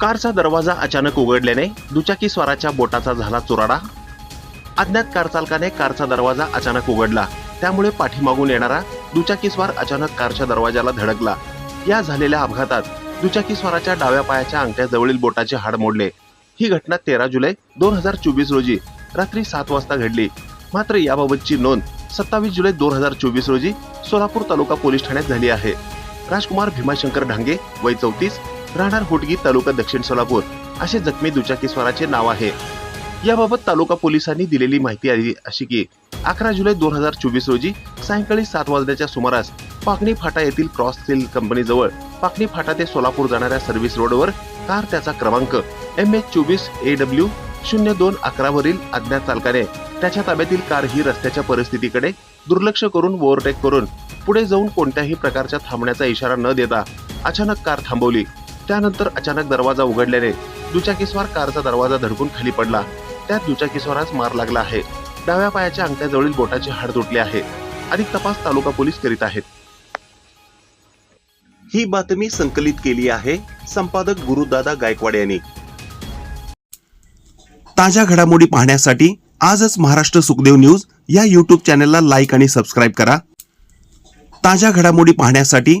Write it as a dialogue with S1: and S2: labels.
S1: कारचा दरवाजा अचानक उघडल्याने दुचाकी स्वाराच्या बोटाचा झाला चुराडा. अज्ञात कार चालकाने कारचा दरवाजा अचानक उघडला. त्यामुळे पाठीमागून येणारा दुचाकी स्वार अचानक कारच्या दरवाजाला धडकला. या झालेल्या अपघातात दुचाकी स्वाराच्या डाव्या पायाच्या अंगठ्याजवळील बोटाचे हाड मोडले. ही घटना तेरा जुलै दोन हजार चोवीस रोजी रात्री सात वाजता घडली. मात्र याबाबतची नोंद सत्तावीस जुलै दोन हजार चोवीस रोजी सोलापूर तालुका पोलीस ठाण्यात झाली आहे. राजकुमार भीमाशंकर ढांगे वय चौतीस राहणार होटगी तालुका दक्षिण सोलापूर असे जखमी दुचाकी स्वाराचे नाव आहे. याबाबत तालुका पोलिसांनी दिलेली माहिती आली अशी की अकरा जुलै दोन हजार चोवीस रोजी सायंकाळी सात वाजण्याच्या सुमारास पाकणी फाटा येथील क्रॉस सेल कंपनीजवळ पाकणी फाटा ते सोलापूर जाणाऱ्या सर्व्हिस रोडवर कार त्याचा क्रमांक एम एच चोवीस ए डब्ल्यू शून्य दोन अकरावरील अज्ञात चालकाने त्याच्या ताब्यातील कार ही रस्त्याच्या परिस्थितीकडे दुर्लक्ष करून ओव्हरटेक करून पुढे जाऊन कोणत्याही प्रकारच्या थांबण्याचा इशारा न देता अचानक कार थांबवली. त्यानंतर अचानक दरवाजा उघडल्याने दुचाकीस्वार कारचा दरवाजा धडकून खाली पडला. त्यात दुचाकीस्वारास मार लागला आहे. डाव्या पायाच्या अंगठ्याजवळील बोटाचे हाड तुटले आहे. अधिक तपास तालुका पोलीस करीत आहेत. ही बातमी संकलित केली आहे संपादक गुरुदादा गायकवाड यांनी. ताज्या घडामोडी पाहण्यासाठी आजच महाराष्ट्र सुखदेव न्यूज या यूट्यूब चॅनलला लाईक आणि सबस्क्राईब करा. ताज्या घडामोडी पाहण्यासाठी